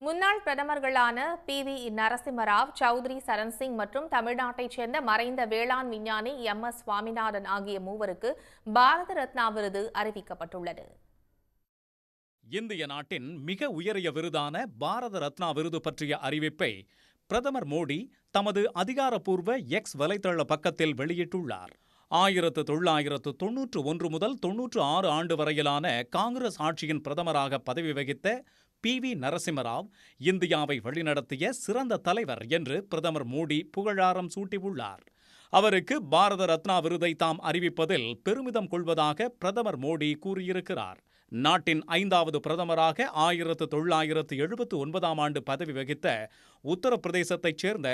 முன்னாள் பிரதமர்களான P V Narasimharao Chaudhary Charan Singh மற்றும் தமிழ்நாட்டைச் சேர்ந்த மறைந்த வேளாண் விஞ்ஞானி எம் எஸ் சுவாமிநாதன் ஆகிய மூவருக்கு பாரத ரத்னா விருது அறிவிக்கப்பட்டுள்ளது. இந்திய நாட்டின் மிக உயரிய விருதான பாரத ரத்னா விருது பற்றிய அறிவிப்பை பிரதமர் மோடி தமது அதிகாரப்பூர்வ எக்ஸ் வலைதள பக்கத்தில் வெளியிட்டுள்ளார். ஆயிரத்து தொள்ளாயிரத்து தொன்னூற்று ஒன்று முதல் தொன்னூற்று ஆறு ஆண்டு வரையிலான காங்கிரஸ் ஆட்சியின் பிரதமராக பதவி வகித்த பி வி நரசிம்மராவ் இந்தியாவை வழிநடத்திய சிறந்த தலைவர் என்று பிரதமர் மோடி புகழாரம் சூட்டியுள்ளார். அவருக்கு பாரத ரத்னா விருதை தாம் அறிவிப்பதில் பெருமிதம் கொள்வதாக பிரதமர் மோடி கூறியிருக்கிறார். நாட்டின் ஐந்தாவது பிரதமராக ஆயிரத்து தொள்ளாயிரத்து எழுபத்து ஒன்பதாம் ஆண்டு பதவி வகித்த உத்தரப்பிரதேசத்தைச் சேர்ந்த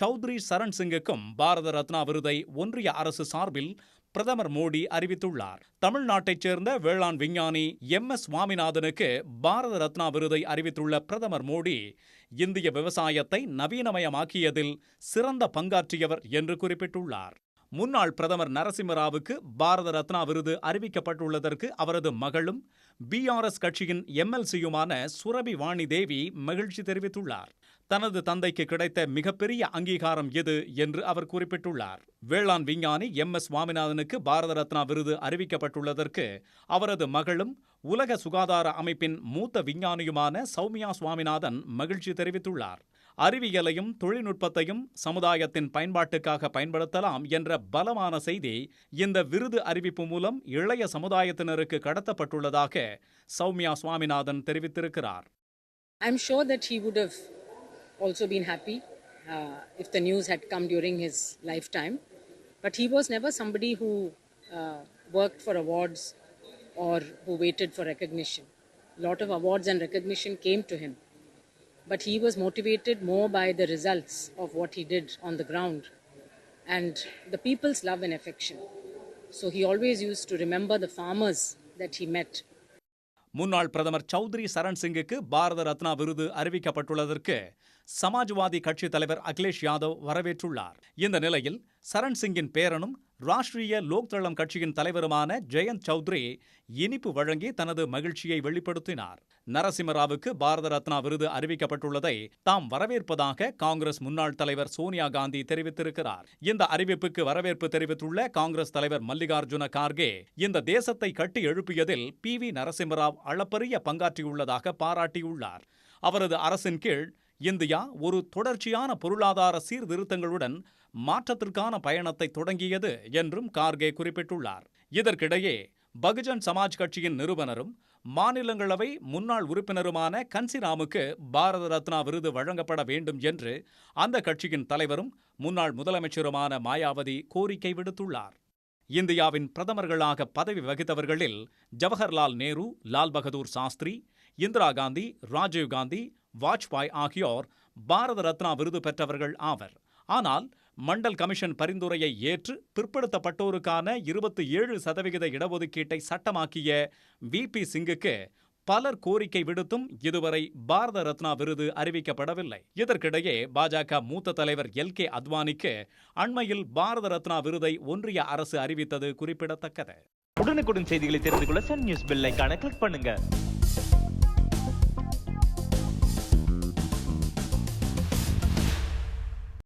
சௌத்ரி சரண் சிங்குக்கும் பாரத ரத்னா விருதை ஒன்றிய அரசு சார்பில் பிரதமர் மோடி அறிவித்துள்ளார். தமிழ்நாட்டைச் சேர்ந்த வேளாண் விஞ்ஞானி எம். எஸ். சுவாமிநாதனுக்கு பாரத ரத்னா விருதை அறிவித்துள்ள பிரதமர் மோடி இந்திய விவசாயத்தை நவீனமயமாக்கியதில் சிறந்த பங்காற்றியவர் என்று குறிப்பிட்டுள்ளார். முன்னாள் பிரதமர் நரசிம்மராவுக்கு பாரத ரத்னா விருது அறிவிக்கப்பட்டுள்ளதற்கு அவரது மகளும் பிஆர்எஸ் கட்சியின் எம்எல்சியுமான சுரபி வாணி தேவி மகிழ்ச்சி தெரிவித்துள்ளார். தனது தந்தைக்கு கிடைத்த மிகப்பெரிய அங்கீகாரம் எது என்று அவர் குறிப்பிட்டுள்ளார். வேளாண் விஞ்ஞானி எம். எஸ். சுவாமிநாதனுக்கு பாரத ரத்னா விருது அறிவிக்கப்பட்டுள்ளதற்கு அவரது மகளும் உலக சுகாதார அமைப்பின் மூத்த விஞ்ஞானியுமான சௌமியா சுவாமிநாதன் மகிழ்ச்சி தெரிவித்துள்ளார். அறிவியலையும் தொழில்நுட்பத்தையும் சமுதாயத்தின் பயன்பாட்டுக்காக பயன்படுத்தலாம் என்ற பலமான செய்தி இந்த விருது அறிவிப்பு மூலம் இளைய சமுதாயத்தினருக்கு கடத்தப்பட்டுள்ளதாக சௌமியா சுவாமிநாதன் தெரிவித்திருக்கிறார். I'm sure that he would have also been happy uh, if the news had come during his lifetime. But he was never somebody who uh, worked for awards or who waited for recognition. A lot of awards and recognition came to him. But he was motivated more by the results of what he did on the ground and the people's love and affection. So he always used to remember the farmers that he met முன்னாள் பிரதமர் சௌத்ரி சரண் சிங்குக்கு பாரத ரத்னா விருது அறிவிக்கப்பட்டுள்ளதற்கு சமாஜ்வாதி கட்சித் தலைவர் அகிலேஷ் யாதவ் வரவேற்றுள்ளார். இந்த நிலையில் சரண் சிங்கின் பேரனும் ராஷ்டிரிய லோக்தளம் கட்சியின் தலைவருமான ஜெயந்த் சௌத்ரி இனிப்பு வழங்கி தனது மகிழ்ச்சியை வெளிப்படுத்தினார். நரசிம்மராவுக்கு பாரத ரத்னா விருது அறிவிக்கப்பட்டுள்ளதை தாம் வரவேற்பதாக காங்கிரஸ் முன்னாள் தலைவர் சோனியா காந்தி தெரிவித்திருக்கிறார். இந்த அறிவிப்புக்கு வரவேற்பு தெரிவித்துள்ள காங்கிரஸ் தலைவர் மல்லிகார்ஜுன கார்கே இந்த தேசத்தை கட்டி எழுப்பியதில் பி வி நரசிம்மராவ் அளப்பரிய பங்காற்றியுள்ளதாக பாராட்டியுள்ளார். அவரது அரசின் கீழ் இந்தியா ஒரு தொடர்ச்சியான பொருளாதார சீர்திருத்தங்களுடன் மாற்றத்திற்கான பயணத்தை தொடங்கியது என்றும் கார்கே குறிப்பிட்டுள்ளார். இதற்கிடையே பகுஜன் சமாஜ் கட்சியின் நிறுவனரும் மாநிலங்களவை முன்னாள் உறுப்பினருமான கன்சிராமுக்கு பாரத ரத்னா விருது வழங்கப்பட வேண்டும் என்று அந்த கட்சியின் தலைவரும் முன்னாள் முதலமைச்சருமான மாயாவதி கோரிக்கை விடுத்துள்ளார். இந்தியாவின் பிரதமர்களாக பதவி வகித்தவர்களில் ஜவஹர்லால் நேரு லால் பகதூர் சாஸ்திரி இந்திரா காந்தி ராஜீவ் காந்தி வாஜ்பாய் ஆகியோர் பாரத ரத்னா விருது பெற்றவர்கள் ஆவர். ஆனால் மண்டல் கமிஷன் பரிந்துரையை ஏற்று பிற்படுத்தப்பட்டோருக்கான இருபத்தி ஏழு சதவிகித இடஒதுக்கீட்டை சட்டமாக்கிய வி. பி. சிங்குக்கு பலர் கோரிக்கை விடுத்தும் இதுவரை பாரத ரத்னா விருது அறிவிக்கப்படவில்லை. இதற்கிடையே பாஜக மூத்த தலைவர் எல். கே. அத்வானிக்கு அண்மையில் பாரத ரத்னா விருதை ஒன்றிய அரசு அறிவித்தது குறிப்பிடத்தக்கது. உடனுக்குடன் செய்திகளை தெரிந்து கொள்ள சன் நியூஸ் பெல் கிளிக் பண்ணுங்க.